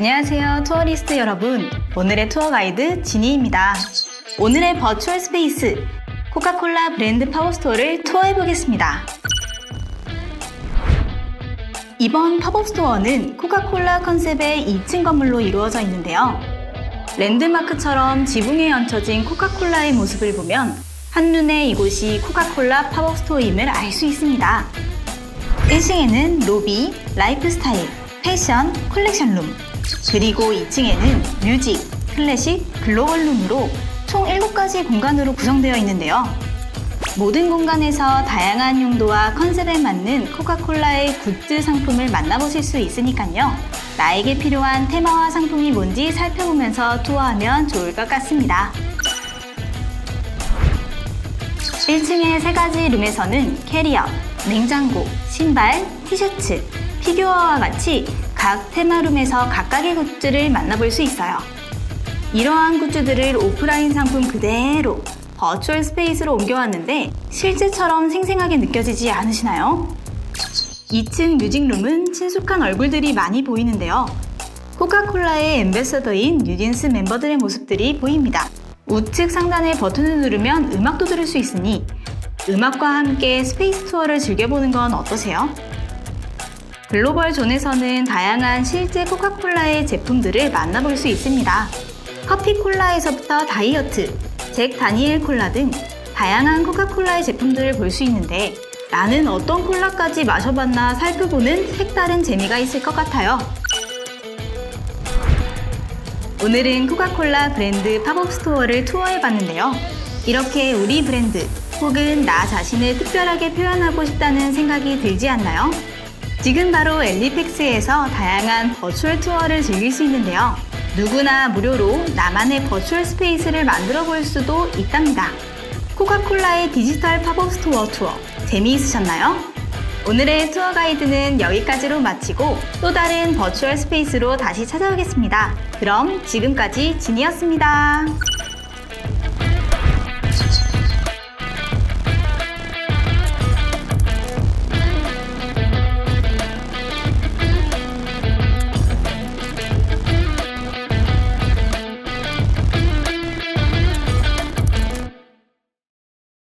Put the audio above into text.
안녕하세요 투어리스트 여러분. 오늘의 투어 가이드 지니입니다. 오늘의 버추얼 스페이스 코카콜라 브랜드 파워스토어를 투어해 보겠습니다. 이번 팝업 스토어는 코카콜라 컨셉의 2층 건물로 이루어져 있는데요. 랜드마크처럼 지붕에 얹혀진 코카콜라의 모습을 보면 한눈에 이곳이 코카콜라 팝업 스토어임을 알 수 있습니다. 1층에는 로비, 라이프스타일, 패션, 컬렉션 룸, 그리고 2층에는 뮤직, 클래식, 글로벌 룸으로 총 7가지 공간으로 구성되어 있는데요. 모든 공간에서 다양한 용도와 컨셉에 맞는 코카콜라의 굿즈 상품을 만나보실 수 있으니까요. 나에게 필요한 테마와 상품이 뭔지 살펴보면서 투어하면 좋을 것 같습니다. 1층의 세 가지 룸에서는 캐리어, 냉장고, 신발, 티셔츠, 피규어와 같이 각 테마룸에서 각각의 굿즈를 만나볼 수 있어요. 이러한 굿즈들을 오프라인 상품 그대로 버추얼 스페이스로 옮겨왔는데 실제처럼 생생하게 느껴지지 않으시나요? 2층 뮤직룸은 친숙한 얼굴들이 많이 보이는데요. 코카콜라의 엠베서더인 뉴진스 멤버들의 모습들이 보입니다. 우측 상단의 버튼을 누르면 음악도 들을 수 있으니 음악과 함께 스페이스 투어를 즐겨보는 건 어떠세요? 글로벌 존에서는 다양한 실제 코카콜라의 제품들을 만나볼 수 있습니다. 커피 콜라에서부터 다이어트, 잭 다니엘 콜라 등 다양한 코카콜라의 제품들을 볼 수 있는데 나는 어떤 콜라까지 마셔봤나 살펴보는 색다른 재미가 있을 것 같아요. 오늘은 코카콜라 브랜드 팝업 스토어를 투어해 봤는데요. 이렇게 우리 브랜드 혹은 나 자신을 특별하게 표현하고 싶다는 생각이 들지 않나요? 지금 바로 엘리팩스에서 다양한 버추얼 투어를 즐길 수 있는데요. 누구나 무료로 나만의 버추얼 스페이스를 만들어 볼 수도 있답니다. 코카콜라의 디지털 팝업 스토어 투어 재미있으셨나요? 오늘의 투어 가이드는 여기까지로 마치고 또 다른 버추얼 스페이스로 다시 찾아오겠습니다. 그럼 지금까지 진이었습니다.